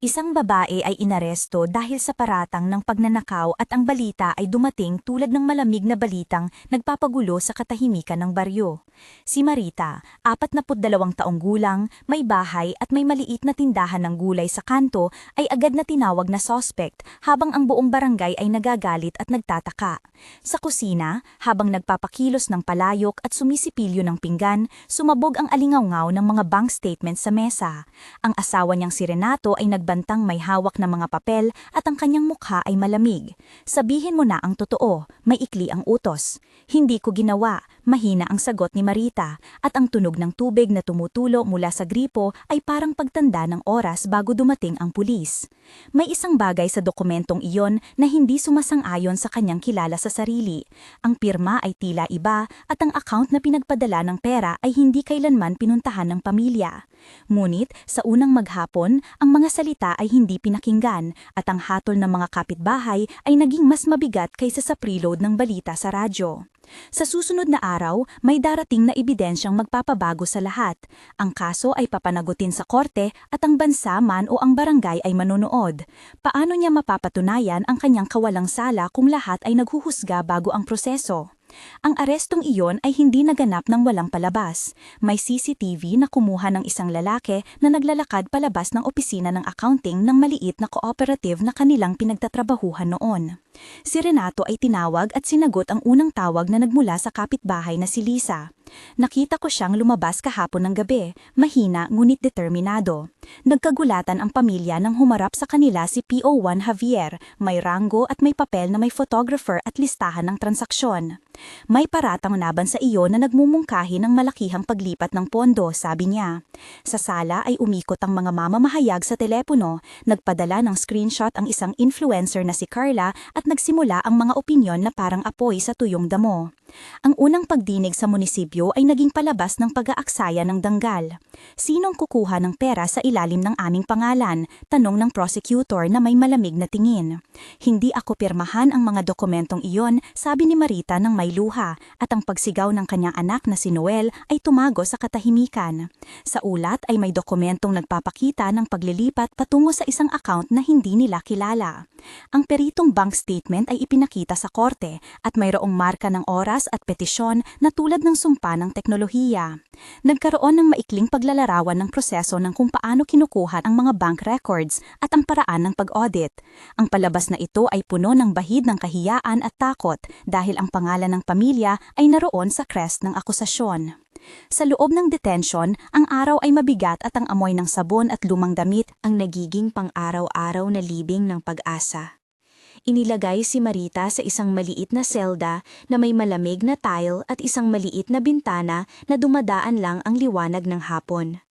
Isang babae ay inaresto dahil sa paratang ng pagnanakaw at ang balita ay dumating tulad ng malamig na balitang nagpapagulo sa katahimikan ng baryo. Si Marita, 42 taong gulang, may bahay at may maliit na tindahan ng gulay sa kanto ay agad na tinawag na suspect habang ang buong barangay ay nagagalit at nagtataka. Sa kusina, habang nagpapakilos ng palayok at sumisipilyo ng pinggan, sumabog ang alingawngaw ng mga bank statements sa mesa. Ang asawa niyang si Renato ay nagbantang may hawak na mga papel at ang kanyang mukha ay malamig. Sabihin mo na ang totoo, may ikli ang utos. Hindi ko ginawa, mahina ang sagot ni Marita, at ang tunog ng tubig na tumutulo mula sa gripo ay parang pagtanda ng oras bago dumating ang pulis. May isang bagay sa dokumentong iyon na hindi sumasang-ayon sa kanyang kilala sa sarili. Ang pirma ay tila iba at ang account na pinagpadala ng pera ay hindi kailanman pinuntahan ng pamilya. Ngunit sa unang maghapon, ang mga salita ay hindi pinakinggan at ang hatol ng mga kapitbahay ay naging mas mabigat kaysa sa preload ng balita sa radyo. Sa susunod na araw, may darating na ebidensyang magpapabago sa lahat. Ang kaso ay papanagutin sa korte at ang bansa man o ang barangay ay manonood. Paano niya mapapatunayan ang kanyang kawalang sala kung lahat ay naghuhusga bago ang proseso? Ang arestong iyon ay hindi naganap ng walang palabas. May CCTV na kumuha ng isang lalaki na naglalakad palabas ng opisina ng accounting ng maliit na cooperative na kanilang pinagtatrabahuhan noon. Si Renato ay tinawag at sinagot ang unang tawag na nagmula sa kapitbahay na si Lisa. Nakita ko siyang lumabas kahapon ng gabi, mahina ngunit determinado. Nagkagulatan ang pamilya nang humarap sa kanila si PO1 Javier, may ranggo at may papel na may photographer at listahan ng transaksyon. May paratang naban sa iyo na nagmumungkahi ng malakihang paglipat ng pondo, sabi niya. Sa sala ay umikot ang mga mamamahayag sa telepono, nagpadala ng screenshot ang isang influencer na si Carla at nagsimula ang mga opinyon na parang apoy sa tuyong damo. Ang unang pagdinig sa munisipyo ay naging palabas ng pag-aaksaya ng danggal. Sinong kukuha ng pera sa ilalim ng aming pangalan? Tanong ng prosecutor na may malamig na tingin. Hindi ako pirmahan ang mga dokumentong iyon, sabi ni Marita ng may luha, at ang pagsigaw ng kanyang anak na si Noel ay tumago sa katahimikan. Sa ulat ay may dokumentong nagpapakita ng paglilipat patungo sa isang account na hindi nila kilala. Ang peritong bank statement ay ipinakita sa korte at mayroong marka ng oras at petisyon na tulad ng sumpa ng teknolohiya. Nagkaroon ng maikling paglalarawan ng proseso ng kung paano kinukuha ang mga bank records at ang paraan ng pag-audit. Ang palabas na ito ay puno ng bahid ng kahiyaan at takot dahil ang pangalan ng pamilya ay naroon sa crest ng akusasyon. Sa loob ng detention, ang araw ay mabigat at ang amoy ng sabon at lumang damit ang nagiging pang-araw-araw na libing ng pag-asa. Inilagay si Marita sa isang maliit na selda na may malamig na tile at isang maliit na bintana na dumadaan lang ang liwanag ng hapon.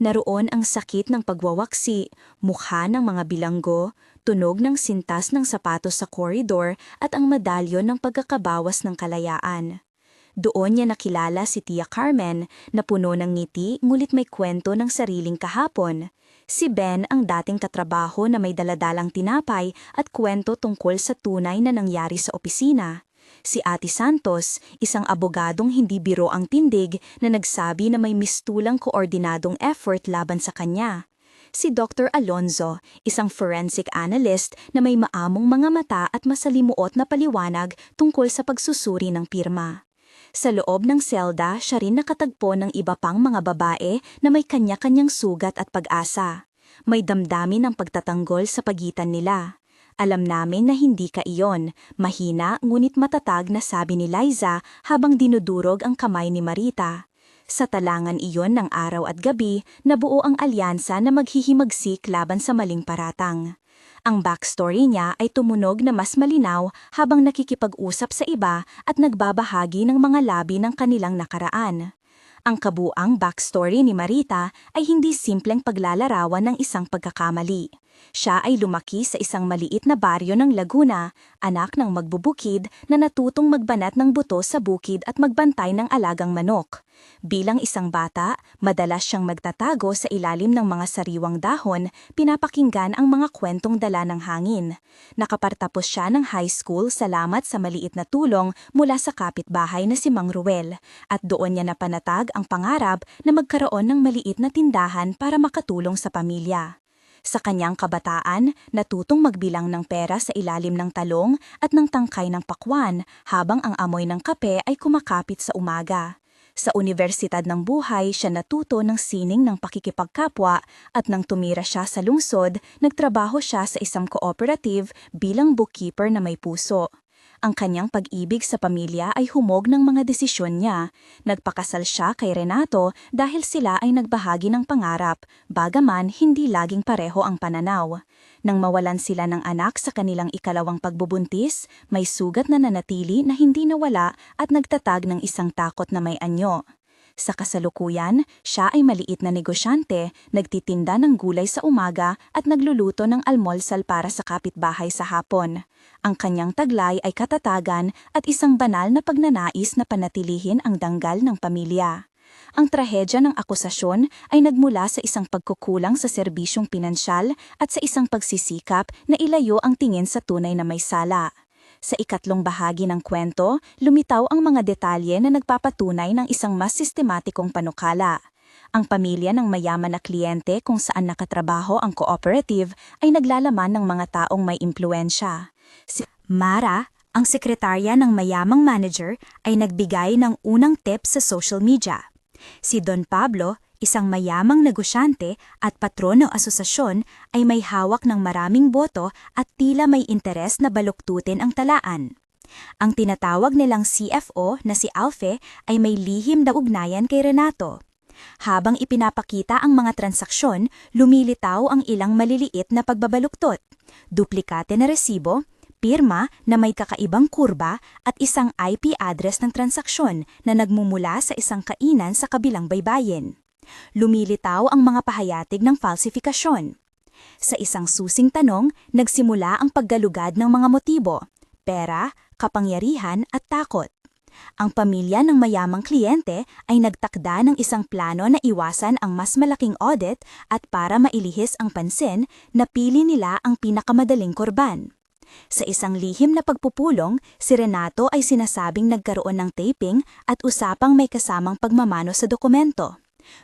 Naroon ang sakit ng pagwawaksi, mukha ng mga bilanggo, tunog ng sintas ng sapatos sa koridor at ang medalyon ng pagkakabawas ng kalayaan. Doon niya nakilala si Tia Carmen na puno ng ngiti ngulit may kwento ng sariling kahapon. Si Ben ang dating katrabaho na may daladalang tinapay at kwento tungkol sa tunay na nangyari sa opisina. Si Ate Santos, isang abogadong hindi biro ang tindig na nagsabi na may mistulang koordinadong effort laban sa kanya. Si Dr. Alonzo, isang forensic analyst na may maamong mga mata at masalimuot na paliwanag tungkol sa pagsusuri ng pirma. Sa loob ng selda, siya rin nakatagpo ng iba pang mga babae na may kanya-kanyang sugat at pag-asa. May damdamin ng pagtatanggol sa pagitan nila. Alam namin na hindi ka iyon, mahina ngunit matatag na sabi ni Liza habang dinudurog ang kamay ni Marita. Sa talangan iyon ng araw at gabi, nabuo ang alyansa na maghihimagsik laban sa maling paratang. Ang backstory niya ay tumunog na mas malinaw habang nakikipag-usap sa iba at nagbabahagi ng mga labi ng kanilang nakaraan. Ang kabuang backstory ni Marita ay hindi simpleng paglalarawan ng isang pagkakamali. Siya ay lumaki sa isang maliit na baryo ng Laguna, anak ng magbubukid na natutong magbanat ng buto sa bukid at magbantay ng alagang manok. Bilang isang bata, madalas siyang magtatago sa ilalim ng mga sariwang dahon, pinapakinggan ang mga kwentong dala ng hangin. Nakapartapos siya ng high school salamat sa maliit na tulong mula sa kapitbahay na si Mang Ruel, at doon niya napanatag ang pangarap na magkaroon ng maliit na tindahan para makatulong sa pamilya. Sa kanyang kabataan, natutong magbilang ng pera sa ilalim ng talong at ng tangkay ng pakwan habang ang amoy ng kape ay kumakapit sa umaga. Sa Universidad ng Buhay, siya natuto ng sining ng pakikipagkapwa at nang tumira siya sa lungsod, nagtrabaho siya sa isang cooperative bilang bookkeeper na may puso. Ang kanyang pag-ibig sa pamilya ay humog ng mga desisyon niya. Nagpakasal siya kay Renato dahil sila ay nagbahagi ng pangarap, bagaman hindi laging pareho ang pananaw. Nang mawalan sila ng anak sa kanilang ikalawang pagbubuntis, may sugat na nanatili na hindi nawala at nagtatag ng isang takot na may anyo. Sa kasalukuyan, siya ay maliit na negosyante, nagtitinda ng gulay sa umaga at nagluluto ng almolsal para sa kapitbahay sa hapon. Ang kanyang taglay ay katatagan at isang banal na pagnanais na panatilihin ang danggal ng pamilya. Ang trahedya ng akusasyon ay nagmula sa isang pagkukulang sa serbisyong pinansyal at sa isang pagsisikap na ilayo ang tingin sa tunay na may sala. Sa ikatlong bahagi ng kwento, lumitaw ang mga detalye na nagpapatunay ng isang mas sistematikong panukala. Ang pamilya ng mayaman na kliyente kung saan nakatrabaho ang cooperative ay naglalaman ng mga taong may impluensya. Si Mara, ang sekretarya ng mayamang manager, ay nagbigay ng unang tip sa social media. Si Don Pablo, isang mayamang negosyante at patron ng asosasyon ay may hawak ng maraming boto at tila may interes na baluktutin ang talaan. Ang tinatawag nilang CFO na si Alfe ay may lihim na ugnayan kay Renato. Habang ipinapakita ang mga transaksyon, lumilitaw ang ilang maliliit na pagbabaluktot, duplikate na resibo, pirma na may kakaibang kurba at isang IP address ng transaksyon na nagmumula sa isang kainan sa kabilang baybayin lumilitaw ang mga pahayatig ng falsifikasyon. Sa isang susing tanong, nagsimula ang paggalugad ng mga motibo, pera, kapangyarihan at takot. Ang pamilya ng mayamang kliyente ay nagtakda ng isang plano na iwasan ang mas malaking audit at para mailihis ang pansin, napili nila ang pinakamadaling korban. Sa isang lihim na pagpupulong, si Renato ay sinasabing nagkaroon ng taping at usapang may kasamang pagmamano sa dokumento.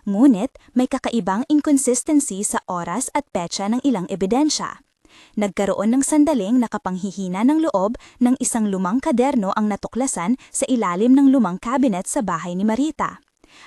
Ngunit may kakaibang inconsistency sa oras at petsa ng ilang ebidensya. Nagkaroon ng sandaling nakapanghihina ng loob ng isang lumang kaderno ang natuklasan sa ilalim ng lumang cabinet sa bahay ni Marita.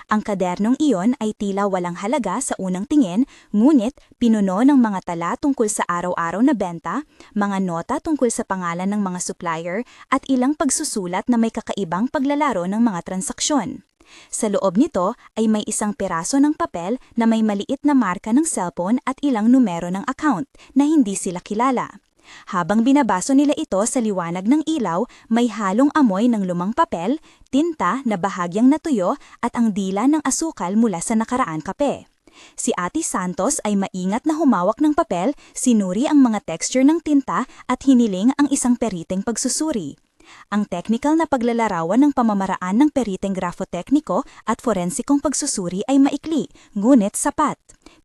Ang kadernong iyon ay tila walang halaga sa unang tingin, ngunit pinuno ng mga tala tungkol sa araw-araw na benta, mga nota tungkol sa pangalan ng mga supplier, at ilang pagsusulat na may kakaibang paglalaro ng mga transaksyon. Sa loob nito ay may isang piraso ng papel na may maliit na marka ng cellphone at ilang numero ng account na hindi sila kilala. Habang binabaso nila ito sa liwanag ng ilaw, may halong amoy ng lumang papel, tinta na bahagyang natuyo at ang dila ng asukal mula sa nakaraan kape. Si Ate Santos ay maingat na humawak ng papel, sinuri ang mga texture ng tinta at hiniling ang isang periting pagsusuri. Ang technical na paglalarawan ng pamamaraan ng periteng grafotekniko at forensikong pagsusuri ay maikli, ngunit sapat.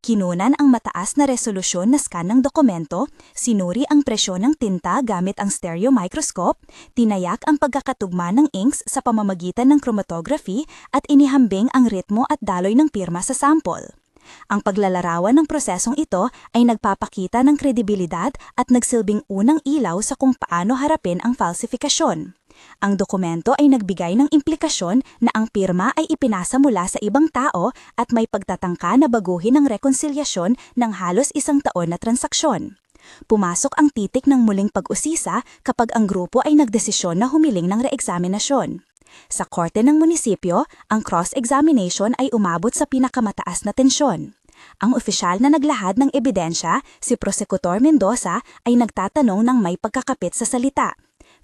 Kinunan ang mataas na resolusyon na scan ng dokumento, sinuri ang presyon ng tinta gamit ang stereo microscope, tinayak ang pagkakatugma ng inks sa pamamagitan ng chromatography at inihambing ang ritmo at daloy ng pirma sa sample. Ang paglalarawan ng prosesong ito ay nagpapakita ng kredibilidad at nagsilbing unang ilaw sa kung paano harapin ang falsifikasyon. Ang dokumento ay nagbigay ng implikasyon na ang pirma ay ipinasa mula sa ibang tao at may pagtatangka na baguhin ang rekonsilyasyon ng halos isang taon na transaksyon. Pumasok ang titik ng muling pag-usisa kapag ang grupo ay nagdesisyon na humiling ng reeksaminasyon. Sa korte ng munisipyo, ang cross-examination ay umabot sa pinakamataas na tensyon. Ang opisyal na naglahad ng ebidensya, si Prosekutor Mendoza, ay nagtatanong ng may pagkakapit sa salita.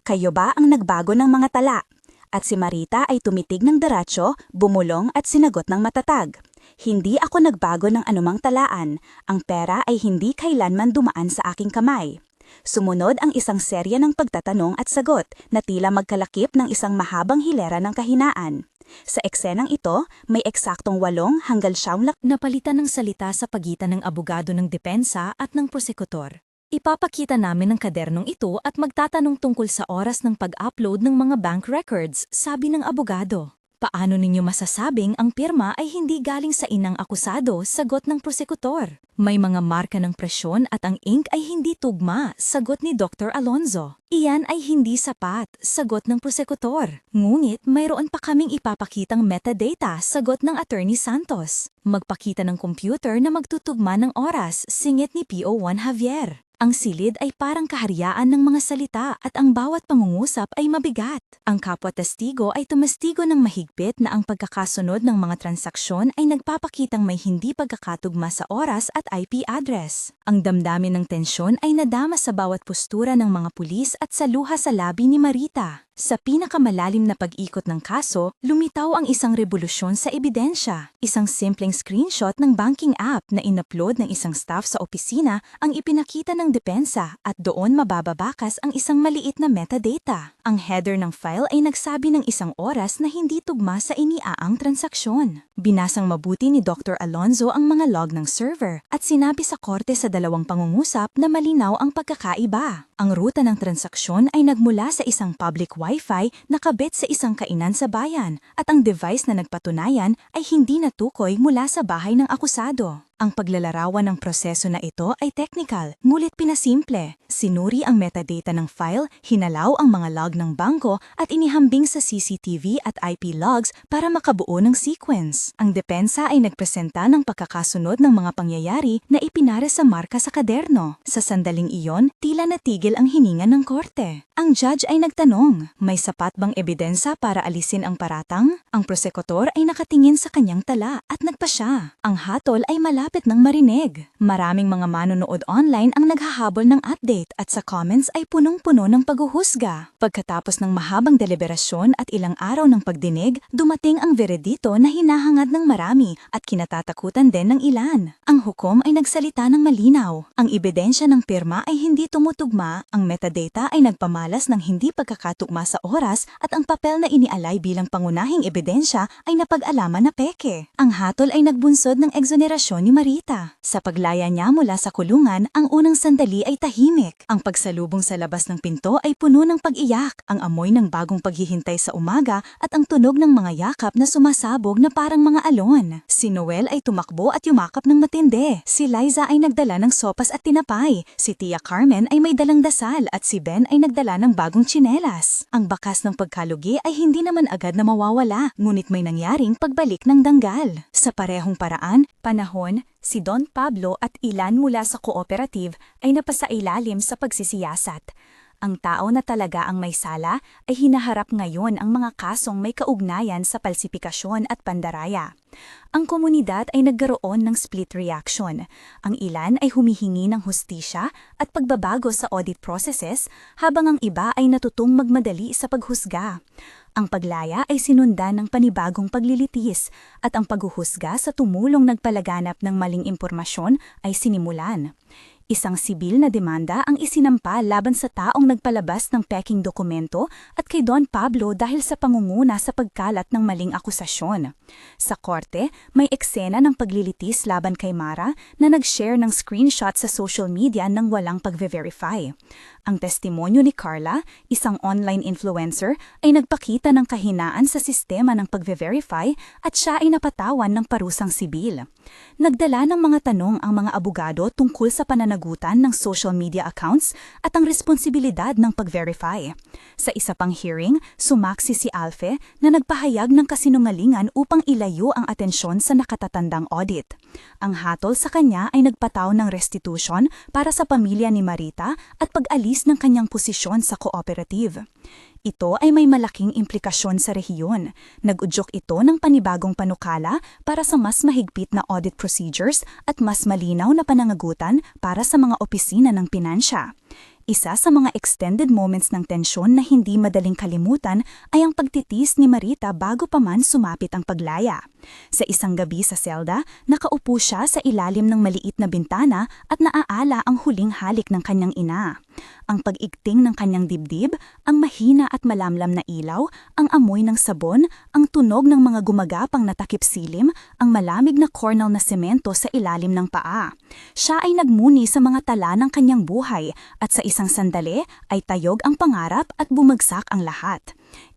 Kayo ba ang nagbago ng mga tala? At si Marita ay tumitig ng derecho, bumulong at sinagot ng matatag. Hindi ako nagbago ng anumang talaan. Ang pera ay hindi kailanman dumaan sa aking kamay. Sumunod ang isang serya ng pagtatanong at sagot na tila magkalakip ng isang mahabang hilera ng kahinaan. Sa eksenang ito, may eksaktong walong hanggang siyam lak napalitan ng salita sa pagitan ng abogado ng depensa at ng prosekutor. Ipapakita namin ang kadernong ito at magtatanong tungkol sa oras ng pag-upload ng mga bank records, sabi ng abogado. Paano ninyo masasabing ang pirma ay hindi galing sa inang akusado, sagot ng prosekutor? May mga marka ng presyon at ang ink ay hindi tugma, sagot ni Dr. Alonzo. Iyan ay hindi sapat, sagot ng prosekutor. Ngunit mayroon pa kaming ipapakitang metadata, sagot ng Attorney Santos. Magpakita ng computer na magtutugma ng oras, singit ni PO1 Javier. Ang silid ay parang kaharyaan ng mga salita at ang bawat pangungusap ay mabigat. Ang kapwa testigo ay tumastigo ng mahigpit na ang pagkakasunod ng mga transaksyon ay nagpapakitang may hindi pagkakatugma sa oras at IP address. Ang damdamin ng tensyon ay nadama sa bawat postura ng mga pulis at sa luha sa labi ni Marita. Sa pinakamalalim na pag-ikot ng kaso, lumitaw ang isang revolusyon sa ebidensya. Isang simpleng screenshot ng banking app na inupload ng isang staff sa opisina ang ipinakita ng depensa at doon mabababakas ang isang maliit na metadata. Ang header ng file ay nagsabi ng isang oras na hindi tugma sa iniaang transaksyon. Binasang mabuti ni Dr. Alonzo ang mga log ng server at sinabi sa korte sa dalawang pangungusap na malinaw ang pagkakaiba. Ang ruta ng transaksyon ay nagmula sa isang public wifi na kabit sa isang kainan sa bayan at ang device na nagpatunayan ay hindi natukoy mula sa bahay ng akusado. Ang paglalarawan ng proseso na ito ay technical, ngulit pinasimple. Sinuri ang metadata ng file, hinalaw ang mga log ng bangko at inihambing sa CCTV at IP logs para makabuo ng sequence. Ang depensa ay nagpresenta ng pagkakasunod ng mga pangyayari na ipinara sa marka sa kaderno. Sa sandaling iyon, tila natigil ang hininga ng korte. Ang judge ay nagtanong, may sapat bang ebidensya para alisin ang paratang? Ang prosekutor ay nakatingin sa kanyang tala at nagpasya. Ang hatol ay malapit ng marinig. Maraming mga manonood online ang naghahabol ng update at sa comments ay punong-puno ng paghuhusga. Pagkatapos ng mahabang deliberasyon at ilang araw ng pagdinig, dumating ang veredito na hinahangad ng marami at kinatatakutan din ng ilan. Ang hukom ay nagsalita ng malinaw. Ang ebidensya ng pirma ay hindi tumutugma, ang metadata ay nagpamalas malas ng hindi pagkakatugma sa oras at ang papel na inialay bilang pangunahing ebidensya ay napag-alaman na peke. Ang hatol ay nagbunsod ng exonerasyon ni Marita. Sa paglaya niya mula sa kulungan, ang unang sandali ay tahimik. Ang pagsalubong sa labas ng pinto ay puno ng pag-iyak, ang amoy ng bagong paghihintay sa umaga at ang tunog ng mga yakap na sumasabog na parang mga alon. Si Noel ay tumakbo at yumakap ng matindi. Si Liza ay nagdala ng sopas at tinapay. Si Tia Carmen ay may dalang dasal at si Ben ay nagdala ng bagong tsinelas. Ang bakas ng pagkalugi ay hindi naman agad na mawawala, ngunit may nangyaring pagbalik ng danggal. Sa parehong paraan, panahon, si Don Pablo at ilan mula sa cooperative ay napasailalim sa pagsisiyasat. Ang tao na talaga ang may sala ay hinaharap ngayon ang mga kasong may kaugnayan sa palsipikasyon at pandaraya. Ang komunidad ay nagkaroon ng split reaction. Ang ilan ay humihingi ng hustisya at pagbabago sa audit processes habang ang iba ay natutong magmadali sa paghusga. Ang paglaya ay sinundan ng panibagong paglilitis at ang paghuhusga sa tumulong nagpalaganap ng maling impormasyon ay sinimulan. Isang sibil na demanda ang isinampa laban sa taong nagpalabas ng peking dokumento at kay Don Pablo dahil sa pangunguna sa pagkalat ng maling akusasyon. Sa korte, may eksena ng paglilitis laban kay Mara na nag-share ng screenshot sa social media nang walang pag-verify. Ang testimonyo ni Carla, isang online influencer, ay nagpakita ng kahinaan sa sistema ng pag-verify at siya ay napatawan ng parusang sibil. Nagdala ng mga tanong ang mga abogado tungkol sa pananagutan ng social media accounts at ang responsibilidad ng pag-verify. Sa isa pang hearing, sumaksi si Alfe na nagpahayag ng kasinungalingan upang ilayo ang atensyon sa nakatatandang audit. Ang hatol sa kanya ay nagpataw ng restitution para sa pamilya ni Marita at pag-alis ng kanyang posisyon sa cooperative. Ito ay may malaking implikasyon sa rehiyon. Nag-udyok ito ng panibagong panukala para sa mas mahigpit na audit procedures at mas malinaw na panangagutan para sa mga opisina ng pinansya. Isa sa mga extended moments ng tensyon na hindi madaling kalimutan ay ang pagtitis ni Marita bago pa man sumapit ang paglaya. Sa isang gabi sa selda, nakaupo siya sa ilalim ng maliit na bintana at naaala ang huling halik ng kanyang ina. Ang pag-igting ng kanyang dibdib, ang mahina at malamlam na ilaw, ang amoy ng sabon, ang tunog ng mga gumagapang na takip silim, ang malamig na cornel na semento sa ilalim ng paa. Siya ay nagmuni sa mga tala ng kanyang buhay at sa isang sandali ay tayog ang pangarap at bumagsak ang lahat.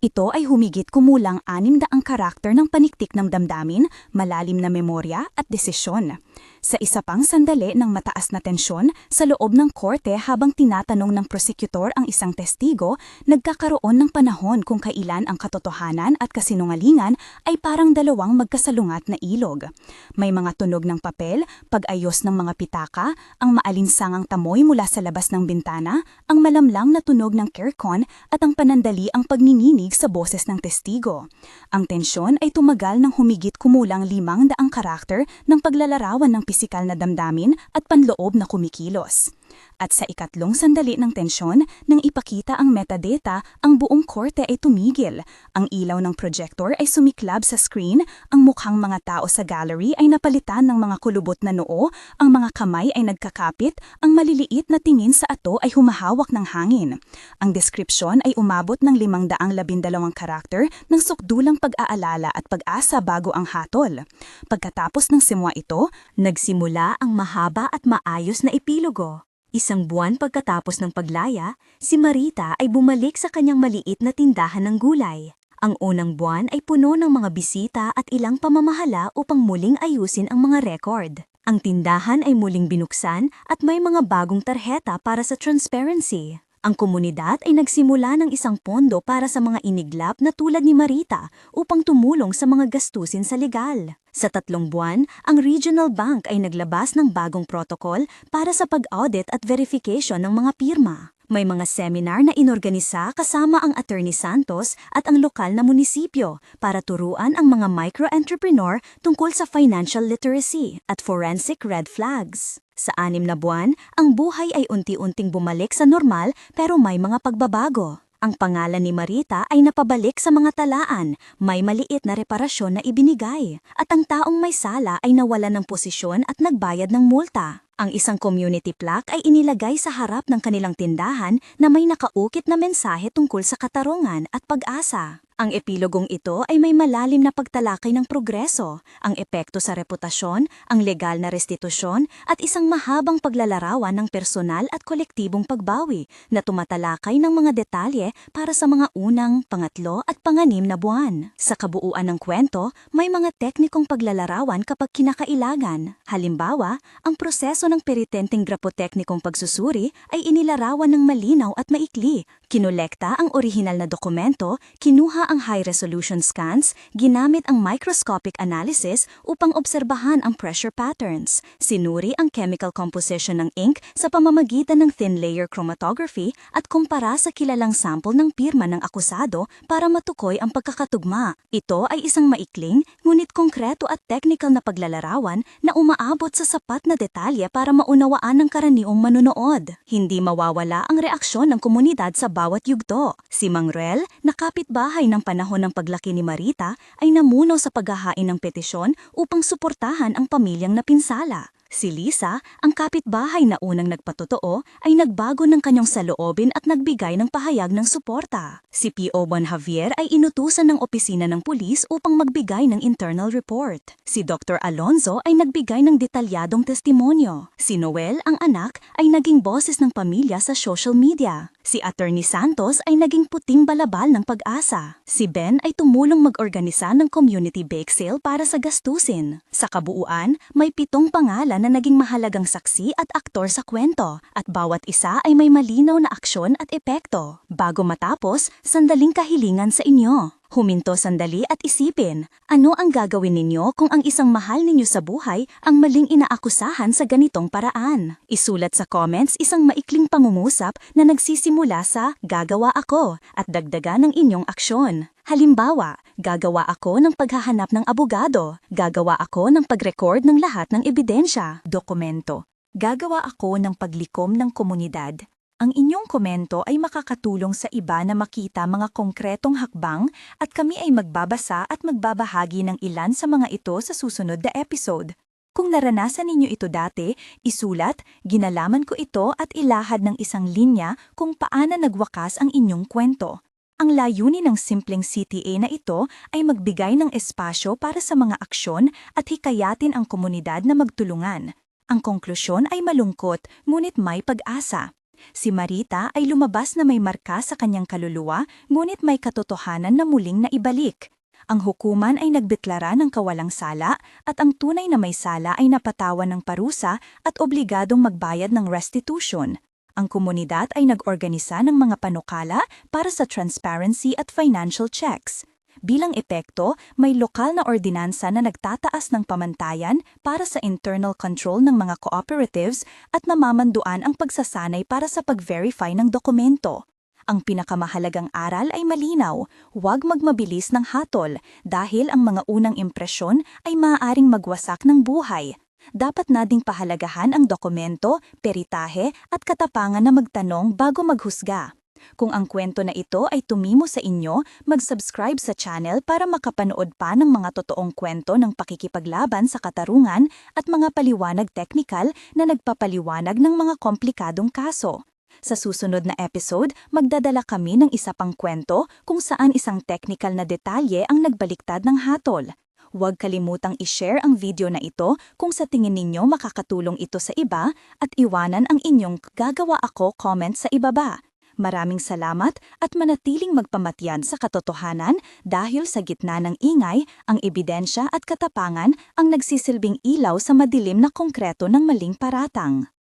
Ito ay humigit kumulang anim daang karakter ng paniktik ng damdamin, malalim na memorya at desisyon. Sa isa pang sandali ng mataas na tensyon, sa loob ng korte habang tinatanong ng prosecutor ang isang testigo, nagkakaroon ng panahon kung kailan ang katotohanan at kasinungalingan ay parang dalawang magkasalungat na ilog. May mga tunog ng papel, pag-ayos ng mga pitaka, ang maalinsangang tamoy mula sa labas ng bintana, ang malamlam na tunog ng kerkon at ang panandali ang pagninginig sa boses ng testigo. Ang tensyon ay tumagal ng humigit kumulang limang daang karakter ng paglalarawan ng pisikal na damdamin at panloob na kumikilos. At sa ikatlong sandali ng tensyon, nang ipakita ang metadata, ang buong korte ay tumigil. Ang ilaw ng projector ay sumiklab sa screen, ang mukhang mga tao sa gallery ay napalitan ng mga kulubot na noo, ang mga kamay ay nagkakapit, ang maliliit na tingin sa ato ay humahawak ng hangin. Ang deskripsyon ay umabot ng limang daang labindalawang karakter ng sukdulang pag-aalala at pag-asa bago ang hatol. Pagkatapos ng simwa ito, nagsimula ang mahaba at maayos na epilogo. Isang buwan pagkatapos ng paglaya, si Marita ay bumalik sa kanyang maliit na tindahan ng gulay. Ang unang buwan ay puno ng mga bisita at ilang pamamahala upang muling ayusin ang mga record. Ang tindahan ay muling binuksan at may mga bagong tarheta para sa transparency. Ang komunidad ay nagsimula ng isang pondo para sa mga iniglap na tulad ni Marita upang tumulong sa mga gastusin sa legal. Sa tatlong buwan, ang Regional Bank ay naglabas ng bagong protocol para sa pag-audit at verification ng mga pirma. May mga seminar na inorganisa kasama ang Attorney Santos at ang lokal na munisipyo para turuan ang mga micro-entrepreneur tungkol sa financial literacy at forensic red flags. Sa anim na buwan, ang buhay ay unti-unting bumalik sa normal pero may mga pagbabago. Ang pangalan ni Marita ay napabalik sa mga talaan, may maliit na reparasyon na ibinigay, at ang taong may sala ay nawala ng posisyon at nagbayad ng multa. Ang isang community plaque ay inilagay sa harap ng kanilang tindahan na may nakaukit na mensahe tungkol sa katarungan at pag-asa. Ang epilogong ito ay may malalim na pagtalakay ng progreso, ang epekto sa reputasyon, ang legal na restitusyon at isang mahabang paglalarawan ng personal at kolektibong pagbawi na tumatalakay ng mga detalye para sa mga unang, pangatlo at panganim na buwan. Sa kabuuan ng kwento, may mga teknikong paglalarawan kapag kinakailangan. Halimbawa, ang proseso ng peritenteng grapoteknikong pagsusuri ay inilarawan ng malinaw at maikli. Kinolekta ang orihinal na dokumento, kinuha ang high-resolution scans, ginamit ang microscopic analysis upang obserbahan ang pressure patterns. Sinuri ang chemical composition ng ink sa pamamagitan ng thin layer chromatography at kumpara sa kilalang sample ng pirma ng akusado para matukoy ang pagkakatugma. Ito ay isang maikling, ngunit konkreto at technical na paglalarawan na umaabot sa sapat na detalye para maunawaan ng karaniwang manonood. Hindi mawawala ang reaksyon ng komunidad sa bawat yugto. Si Mangrel, na kapitbahay ng panahon ng paglaki ni Marita, ay namuno sa paghahain ng petisyon upang suportahan ang pamilyang napinsala. Si Lisa, ang kapitbahay na unang nagpatotoo, ay nagbago ng kanyang saloobin at nagbigay ng pahayag ng suporta. Si P.O. Bon Javier ay inutusan ng opisina ng pulis upang magbigay ng internal report. Si Dr. Alonzo ay nagbigay ng detalyadong testimonyo. Si Noel, ang anak, ay naging boses ng pamilya sa social media. Si Attorney Santos ay naging puting balabal ng pag-asa. Si Ben ay tumulong mag-organisa ng community bake sale para sa gastusin. Sa kabuuan, may pitong pangalan na naging mahalagang saksi at aktor sa kwento at bawat isa ay may malinaw na aksyon at epekto. Bago matapos, sandaling kahilingan sa inyo. Huminto sandali at isipin, ano ang gagawin ninyo kung ang isang mahal ninyo sa buhay ang maling inaakusahan sa ganitong paraan? Isulat sa comments isang maikling pangungusap na nagsisimula sa gagawa ako at dagdagan ng inyong aksyon. Halimbawa, gagawa ako ng paghahanap ng abogado, gagawa ako ng pag-record ng lahat ng ebidensya, dokumento. Gagawa ako ng paglikom ng komunidad, ang inyong komento ay makakatulong sa iba na makita mga konkretong hakbang at kami ay magbabasa at magbabahagi ng ilan sa mga ito sa susunod na episode. Kung naranasan ninyo ito dati, isulat, ginalaman ko ito at ilahad ng isang linya kung paana nagwakas ang inyong kwento. Ang layunin ng simpleng CTA na ito ay magbigay ng espasyo para sa mga aksyon at hikayatin ang komunidad na magtulungan. Ang konklusyon ay malungkot, ngunit may pag-asa. Si Marita ay lumabas na may marka sa kanyang kaluluwa, ngunit may katotohanan na muling naibalik. Ang hukuman ay nagbeklara ng kawalang sala at ang tunay na may sala ay napatawan ng parusa at obligadong magbayad ng restitution. Ang komunidad ay nag-organisa ng mga panukala para sa transparency at financial checks. Bilang epekto, may lokal na ordinansa na nagtataas ng pamantayan para sa internal control ng mga cooperatives at namamanduan ang pagsasanay para sa pag-verify ng dokumento. Ang pinakamahalagang aral ay malinaw, huwag magmabilis ng hatol dahil ang mga unang impresyon ay maaaring magwasak ng buhay. Dapat nading pahalagahan ang dokumento, peritahe at katapangan na magtanong bago maghusga. Kung ang kwento na ito ay tumimo sa inyo, mag-subscribe sa channel para makapanood pa ng mga totoong kwento ng pakikipaglaban sa katarungan at mga paliwanag teknikal na nagpapaliwanag ng mga komplikadong kaso. Sa susunod na episode, magdadala kami ng isa pang kwento kung saan isang technical na detalye ang nagbaliktad ng hatol. Huwag kalimutang i-share ang video na ito kung sa tingin ninyo makakatulong ito sa iba at iwanan ang inyong gagawa ako comment sa ibaba. Maraming salamat at manatiling magpamatyan sa katotohanan dahil sa gitna ng ingay, ang ebidensya at katapangan ang nagsisilbing ilaw sa madilim na konkreto ng maling paratang.